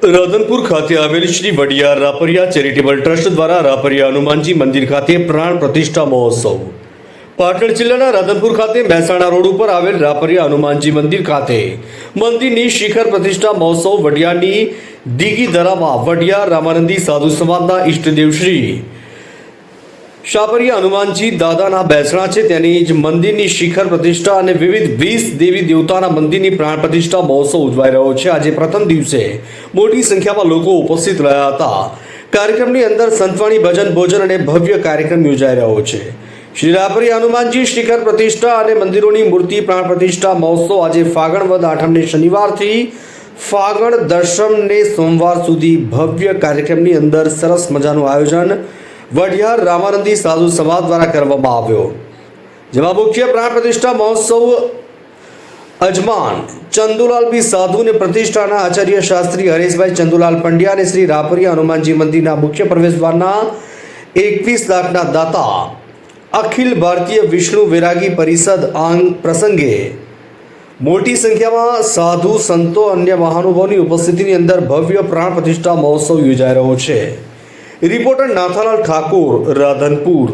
રાધનપુર ખાતે આવેલી Shri Vadiya Rapariya charitable trust દ્વારા રાપરિયા હનુમાનજી મંદિર ખાતે પ્રાણ પ્રતિષ્ઠા મહોત્સવ. પાટણ જિલ્લાના રાધનપુર ખાતે મહેસાણા રોડ ઉપર આવેલ રાપરિયા હનુમાનજી મંદિર ખાતે મંદિરની શિખર પ્રતિષ્ઠા મહોત્સવ વડિયાની દીઘી ધરામાં વડિયા રામાનંદી સાધુ સમાજના ઈષ્ટદેવ શ્રી શાપરિયા હનુમાનજી દાદાના બેસણા છે. તેની જ મંદિરની શિખર પ્રતિષ્ઠા અને વિવિધ વીસ દેવી દેવતાના મંદિરની પ્રાણ પ્રતિષ્ઠા મહોત્સવ ઉજવાઈ રહ્યો છે. આજે પ્રથમ દિવસે મોટી સંખ્યામાં લોકો ઉપસ્થિત રહ્યા હતા. કાર્યક્રમની અંદર સંતવાણી, ભજન, ભોજન અને ભવ્ય કાર્યક્રમ યોજાઈ રહ્યો છે. શ્રી રાપરી હનુમાનજી શિખર પ્રતિષ્ઠા અને મંદિરોની મૂર્તિ પ્રાણ પ્રતિષ્ઠા મહોત્સવ આજે ફાગણ વદ આઠમને શનિવારથી ફાગણ દર્શનને સોમવાર સુધી ભવ્ય કાર્યક્રમની અંદર સરસ મજાનું આયોજન વઢિયાર રામાનંદી સાધુ સમાજ દ્વારા કરવામાં આવ્યો. જેમાં મુખ્ય પ્રાણ પ્રતિષ્ઠા મહોત્સવ અજમાન ચંદુલાલ બી સાધુ અને પ્રતિષ્ઠાના આચાર્ય શાસ્ત્રી હરેશભાઈ ચંદુલાલ પંડ્યા અને શ્રી રાપરિયા હનુમાનજી મંદિરના મુખ્ય પ્રવેશદ્વારના એકવીસ લાખના દાતા અખિલ ભારતીય વિષ્ણુ વૈરાગી પરિષદ આંગ પ્રસંગે મોટી સંખ્યામાં સાધુ સંતો અન્ય મહાનુભાવોની ઉપસ્થિતિની અંદર ભવ્ય પ્રાણ પ્રતિષ્ઠા મહોત્સવ યોજાઈ રહ્યો છે. રિપોર્ટર નાથાલાલ ઠાકોર રાધનપુર